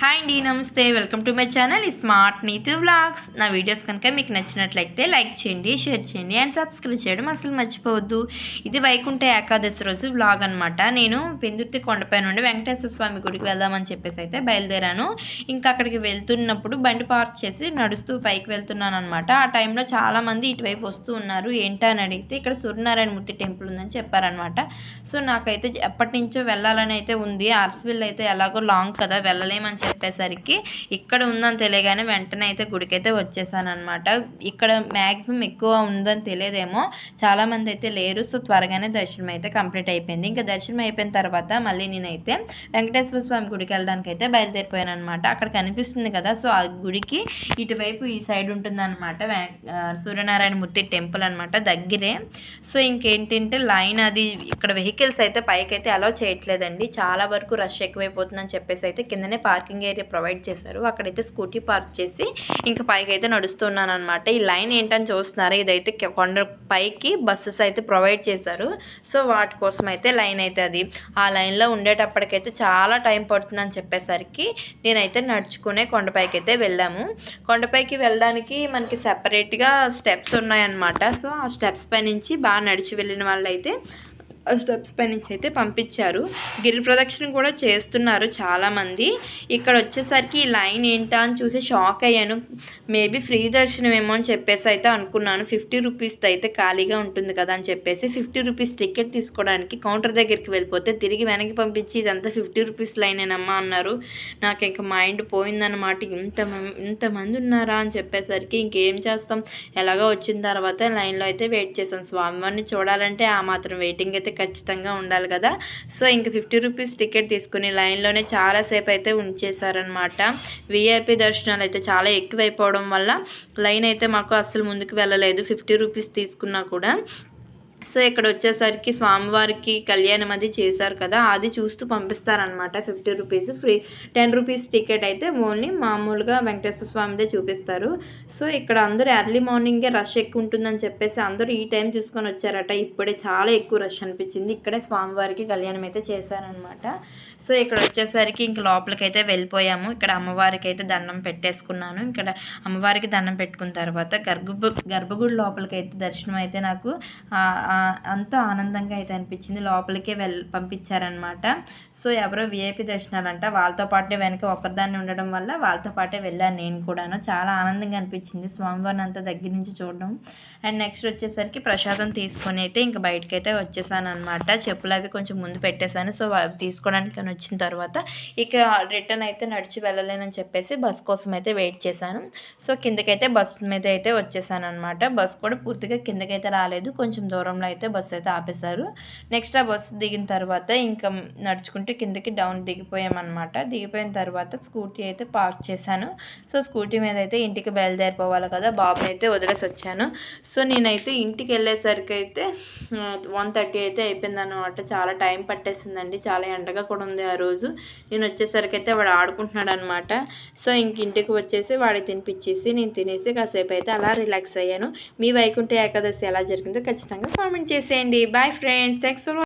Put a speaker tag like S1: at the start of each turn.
S1: Hi అండి namaste welcome to my channel smart Neethi vlogs నా videos కనుక మీకు నచ్చినట్లయితే లైక్ చేయండి షేర్ చేయండి అండ్ సబ్స్క్రైబ్ చేయడం అసలు మర్చిపోవద్దు. ఇది వైకుంఠ ఏకాదశి రోజు వ్లాగ్ అనమాట నేను పెందుర్తి కొండపై నుండి వెంకటేశ్వర స్వామి గుడికి వెళ్దామని చెప్పేసి అయితే బయలుదేరాను. ఇంకా అక్కడికి వెళ్తున్నప్పుడు బండి పార్క్ చేసి నడుస్తూ పైకి వెళ్తున్నాను అనమాట ఆ టైంలో చాలామంది ఇటువైపు వస్తూ ఉన్నారు. ఏంటని అడిగితే ఇక్కడ సూర్యనారాయణ మూర్తి టెంపుల్ ఉందని చెప్పారనమాట సో నాకైతే ఎప్పటి నుంచో వెళ్ళాలని అయితే ఉంది. అర్స్విల్ అయితే ఎలాగో లాంగ్ కదా వెళ్ళలేమని చెప్పేసరికి ఇక్కడ ఉందని తెలియగానే వెంటనే అయితే గుడికైతే వచ్చేసానమాట ఇక్కడ మ్యాక్సిమం ఎక్కువ ఉందని తెలియదేమో. చాలామంది అయితే లేరు. సో త్వరగానే దర్శనం అయితే కంప్లీట్ అయిపోయింది. ఇంకా దర్శనం అయిపోయిన తర్వాత మళ్ళీ నేనైతే వెంకటేశ్వర స్వామి గుడికి వెళ్ళడానికి అయితే బయలుదేరిపోయాను అనమాట అక్కడ కనిపిస్తుంది కదా సో ఆ గుడికి ఇటువైపు ఈ సైడ్ ఉంటుంది అనమాట సూర్యనారాయణ మూర్తి టెంపుల్ అనమాట దగ్గరే. సో ఇంకేంటంటే లైన్ అది ఇక్కడ వెహికల్స్ అయితే పైకి అయితే అలౌ చేయట్లేదండి. చాలా వరకు రష్ ఎక్కువైపోతుందని చెప్పేసి అయితే కిందనే పార్కింగ్ ఏరియా ప్రొవైడ్ చేశారు. అక్కడైతే స్కూటీ పార్క్ చేసి ఇంకా పైకి అయితే నడుస్తున్నాను అనమాట ఈ లైన్ ఏంటని చూస్తున్నారు? ఇదైతే కొండ పైకి బస్సెస్ అయితే ప్రొవైడ్ చేశారు. సో వాటి కోసం అయితే లైన్ అయితే అది. ఆ లైన్లో ఉండేటప్పటికైతే చాలా టైం పడుతుందని చెప్పేసరికి నేనైతే నడుచుకునే కొండపైకి అయితే వెళ్ళాము. కొండపైకి వెళ్ళడానికి మనకి సెపరేట్గా స్టెప్స్ ఉన్నాయన్నమాట. సో ఆ స్టెప్స్ పై నుంచి బాగా నడిచి వెళ్ళిన వాళ్ళైతే స్టెప్స్ పై నుంచి అయితే పంపించారు. గిరి ప్రదక్షిణ కూడా చేస్తున్నారు చాలామంది. ఇక్కడ వచ్చేసరికి ఈ లైన్ ఏంటా అని చూసి షాక్ అయ్యాను. మేబీ ఫ్రీ దర్శనం ఏమో అని చెప్పేసి అయితే అనుకున్నాను. ఫిఫ్టీ రూపీస్ అయితే ఖాళీగా ఉంటుంది కదా అని చెప్పేసి ఫిఫ్టీ రూపీస్ టికెట్ తీసుకోవడానికి కౌంటర్ దగ్గరికి వెళ్ళిపోతే తిరిగి వెనక్కి పంపించి ఇదంతా ఫిఫ్టీ రూపీస్ లైనేనమ్మా అన్నారు. నాకు ఇంకా మైండ్ పోయిందన్నమాట. ఇంత మం- ఇంతమంది ఉన్నారా అని చెప్పేసరికి ఇంకేం చేస్తాం? ఎలాగో వచ్చిన తర్వాత లైన్లో అయితే వెయిట్ చేసాం స్వామివారిని చూడాలంటే ఆ మాత్రం వెయిటింగ్ అయితే ఖచ్చితంగా ఉండాలి కదా. సో ఇంక ఫిఫ్టీ రూపీస్ టికెట్ తీసుకుని లైన్లోనే చాలాసేపు అయితే ఉంచేశారనమాట విఐపి దర్శనాలు అయితే చాలా ఎక్కువైపోవడం వల్ల లైన్ అయితే మాకు అస్సలు ముందుకు వెళ్ళలేదు. ఫిఫ్టీ రూపీస్ తీసుకున్నా కూడా. సో ఇక్కడ వచ్చేసరికి స్వామివారికి కళ్యాణం అది చేశారు కదా అది చూస్తూ పంపిస్తారనమాట fifty rupees free. Ten rupees ticket అయితే ఓన్లీ మామూలుగా వెంకటేశ్వర స్వామిదే చూపిస్తారు. సో ఇక్కడ అందరూ ఎర్లీ మార్నింగే రష్ ఎక్కువ ఉంటుందని చెప్పేసి అందరూ ఈ టైం చూసుకొని వచ్చారట. ఇప్పుడే చాలా ఎక్కువ రష్ అనిపించింది. ఇక్కడే స్వామివారికి కళ్యాణం అయితే చేశారనమాట సో ఇక్కడ వచ్చేసరికి ఇంక లోపలికి అయితే వెళ్ళిపోయాము. ఇక్కడ అమ్మవారికి అయితే దండం పెట్టేసుకున్నాను. ఇక్కడ అమ్మవారికి దండం పెట్టుకున్న తర్వాత గర్భ గర్భగుడి లోపలికి అయితే దర్శనం అయితే నాకు అంతా ఎంతో ఆనందంగా అయితే అనిపించింది. లోపలికే వెళ్ పంపించారనమాట సో ఎవరో విఐపి దర్శనాలంట. వాళ్ళతో పాటే వెనక ఒక్కదాన్ని ఉండడం వల్ల వాళ్ళతో పాటే వెళ్ళాను నేను కూడాను. చాలా ఆనందంగా అనిపించింది స్వామివారిని అంత దగ్గర నుంచి చూడడం. అండ్ నెక్స్ట్ వచ్చేసరికి ప్రసాదం తీసుకొని అయితే ఇంకా బయటకి అయితే వచ్చేసాను అనమాట చెప్పులు అవి కొంచెం ముందు పెట్టేశాను. సో అవి తీసుకోవడానికి అని వచ్చిన తర్వాత ఇక రిటర్న్ అయితే నడిచి వెళ్ళలేనని చెప్పేసి బస్ కోసం అయితే వెయిట్ చేశాను. సో కిందకైతే బస్ మీద అయితే వచ్చేసాను అనమాట బస్ కూడా పూర్తిగా కిందకైతే రాలేదు. కొంచెం దూరం దూరంలో అయితే బస్ అయితే ఆపేశారు. నెక్స్ట్ ఆ బస్సు దిగిన తర్వాత ఇంకా నడుచుకుంటూ కిందకి డౌన్ దిగిపోయామన్నమాట. దిగిపోయిన తర్వాత స్కూటీ అయితే పార్క్ చేశాను. సో స్కూటీ మీద అయితే ఇంటికి బయలుదేరిపోవాలి కదా బాబుని అయితే వదిలేసి వచ్చాను. సో నేనైతే ఇంటికి వెళ్ళేసరికి అయితే వన్ థర్టీ అయితే అయిపోయింది అనమాట చాలా టైం పట్టేసిందండి. చాలా ఎండగా కూడా ఉంది ఆ రోజు. నేను వచ్చేసరికి అయితే వాడు ఆడుకుంటున్నాడు అనమాట సో ఇంక ఇంటికి వచ్చేసి వాడికి తినిపించేసి నేను తినేసి కాసేపు అయితే అలా రిలాక్స్ అయ్యాను. మీ వైకుంఠ ఏకాదశి ఎలా జరిగిందో ఖచ్చితంగా కామెంట్ చేసేయండి. Bye friends thanks for